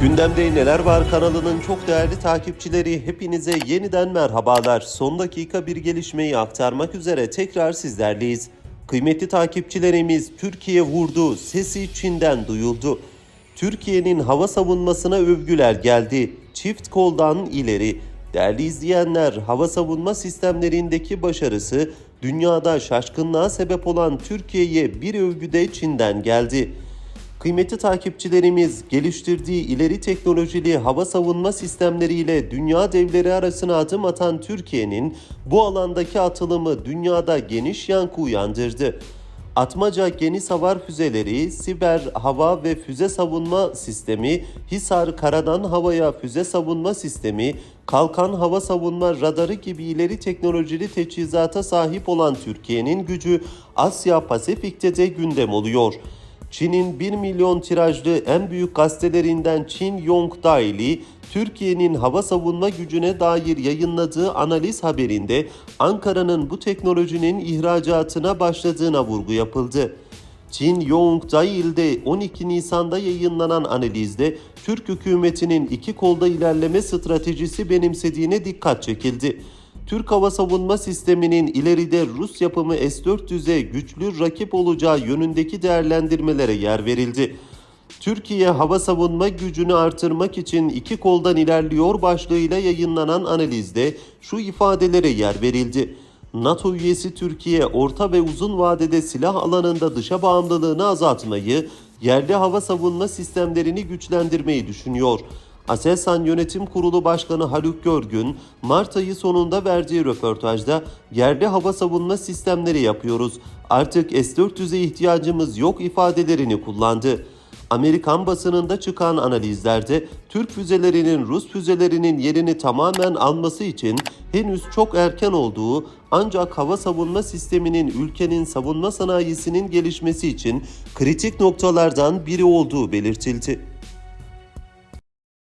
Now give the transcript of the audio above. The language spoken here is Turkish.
Gündemde Neler Var kanalının çok değerli takipçileri hepinize yeniden merhabalar. Son dakika bir gelişmeyi aktarmak üzere tekrar sizlerleyiz. Kıymetli takipçilerimiz Türkiye vurdu, sesi Çin'den duyuldu. Türkiye'nin hava savunmasına övgüler geldi. Çift koldan ileri. Değerli izleyenler, hava savunma sistemlerindeki başarısı dünyada şaşkınlığa sebep olan Türkiye'ye bir övgü de Çin'den geldi. Kıymetli takipçilerimiz geliştirdiği ileri teknolojili hava savunma sistemleriyle dünya devleri arasına adım atan Türkiye'nin bu alandaki atılımı dünyada geniş yankı uyandırdı. Atmaca geniş savar füzeleri, siber hava ve füze savunma sistemi, Hisar karadan havaya füze savunma sistemi, kalkan hava savunma radarı gibi ileri teknolojili teçhizata sahip olan Türkiye'nin gücü Asya Pasifik'te de gündem oluyor. Çin'in 1 milyon tirajlı en büyük gazetelerinden Çin Yong Daily, Türkiye'nin hava savunma gücüne dair yayınladığı analiz haberinde Ankara'nın bu teknolojinin ihracatına başladığına vurgu yapıldı. Çin Yong Daily'de 12 Nisan'da yayınlanan analizde Türk hükümetinin iki kolda ilerleme stratejisi benimsediğine dikkat çekildi. Türk hava savunma sisteminin ileride Rus yapımı S-400'e güçlü rakip olacağı yönündeki değerlendirmelere yer verildi. Türkiye hava savunma gücünü artırmak için iki koldan ilerliyor başlığıyla yayınlanan analizde şu ifadelere yer verildi. NATO üyesi Türkiye orta ve uzun vadede silah alanında dışa bağımlılığını azaltmayı, yerli hava savunma sistemlerini güçlendirmeyi düşünüyor. Aselsan Yönetim Kurulu Başkanı Haluk Görgün, Mart ayı sonunda verdiği röportajda yerli hava savunma sistemleri yapıyoruz. Artık S-400'e ihtiyacımız yok ifadelerini kullandı. Amerikan basınında çıkan analizlerde Türk füzelerinin Rus füzelerinin yerini tamamen alması için henüz çok erken olduğu ancak hava savunma sisteminin ülkenin savunma sanayisinin gelişmesi için kritik noktalardan biri olduğu belirtildi.